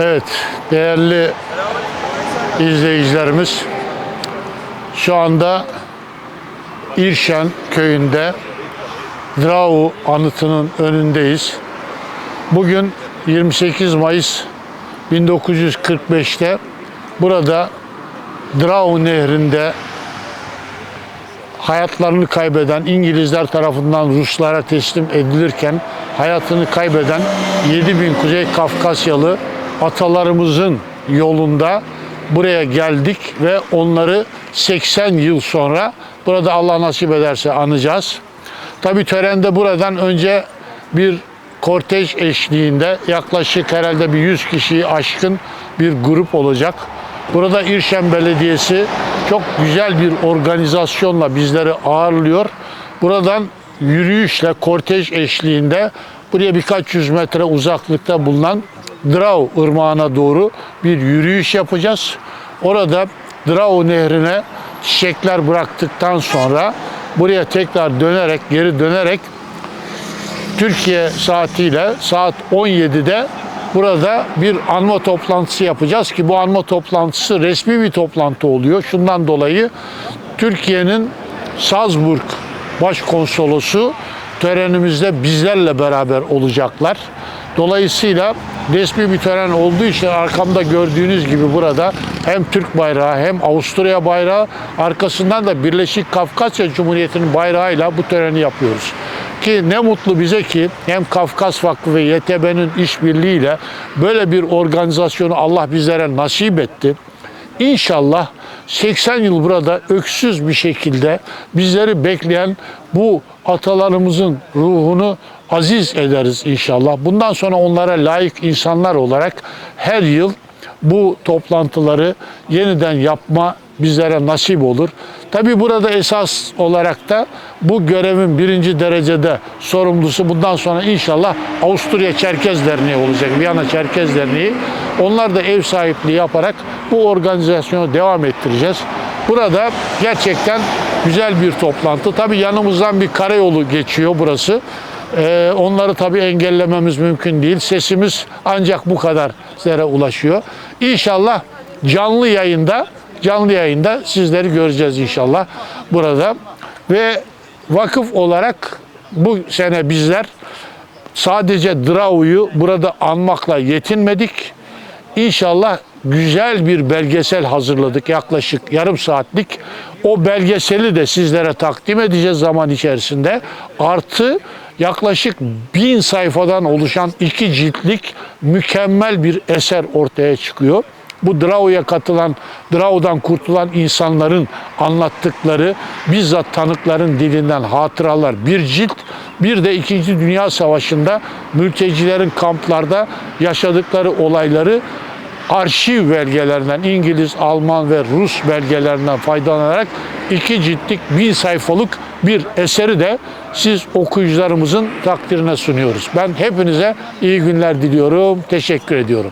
Evet, değerli izleyicilerimiz, şu anda İrşen köyünde Drau anıtının önündeyiz. Bugün 28 Mayıs 1945'te burada Drau Nehri'nde hayatlarını kaybeden İngilizler tarafından Ruslara teslim edilirken hayatını kaybeden 7000 Kuzey Kafkasyalı atalarımızın yolunda buraya geldik ve onları 80 yıl sonra burada Allah nasip ederse anacağız. Tabi törende buradan önce bir kortej eşliğinde yaklaşık herhalde bir 100 kişiyi aşkın bir grup olacak. Burada İrşen Belediyesi çok güzel bir organizasyonla bizleri ağırlıyor. Buradan yürüyüşle, kortej eşliğinde buraya birkaç yüz metre uzaklıkta bulunan Drau ırmağına doğru bir yürüyüş yapacağız. Orada Drau nehrine çiçekler bıraktıktan sonra buraya tekrar dönerek, geri dönerek Türkiye saatiyle saat 17'de burada bir anma toplantısı yapacağız ki bu anma toplantısı resmi bir toplantı oluyor. Şundan dolayı Türkiye'nin Salzburg Başkonsolosu törenimizde bizlerle beraber olacaklar. Dolayısıyla resmi bir tören olduğu için arkamda gördüğünüz gibi burada hem Türk bayrağı hem Avusturya bayrağı arkasından da Birleşik Kafkasya Cumhuriyeti'nin bayrağıyla bu töreni yapıyoruz. Ki ne mutlu bize ki hem Kafkas Vakfı ve YTB'nin işbirliğiyle böyle bir organizasyonu Allah bizlere nasip etti. İnşallah 80 yıl burada öksüz bir şekilde bizleri bekleyen bu atalarımızın ruhunu aziz ederiz inşallah. Bundan sonra onlara layık insanlar olarak her yıl bu toplantıları yeniden yapma bizlere nasip olur. Tabi burada esas olarak da bu görevin birinci derecede sorumlusu bundan sonra inşallah Avusturya Çerkez Derneği olacak. Viyana Çerkez Derneği. Onlar da ev sahipliği yaparak bu organizasyonu devam ettireceğiz. Burada gerçekten güzel bir toplantı. Tabi yanımızdan bir karayolu geçiyor burası. Ee, onları tabii engellememiz mümkün değil. Sesimiz ancak bu kadar sizlere ulaşıyor. İnşallah canlı yayında canlı yayında sizleri göreceğiz inşallah burada. Ve vakıf olarak bu sene bizler sadece Drau'yu burada anmakla yetinmedik. İnşallah güzel bir belgesel hazırladık yaklaşık yarım saatlik. O belgeseli de sizlere takdim edeceğiz zaman içerisinde. Artı yaklaşık bin sayfadan oluşan iki ciltlik mükemmel bir eser ortaya çıkıyor. Bu Drau'ya katılan, Drau'dan kurtulan insanların anlattıkları bizzat tanıkların dilinden hatıralar bir cilt. Bir de 2. Dünya Savaşı'nda mültecilerin kamplarda yaşadıkları olayları arşiv belgelerinden İngiliz, Alman ve Rus belgelerinden faydalanarak iki ciltlik bin sayfalık bir eseri de siz okuyucularımızın takdirine sunuyoruz. Ben hepinize iyi günler diliyorum. Teşekkür ediyorum.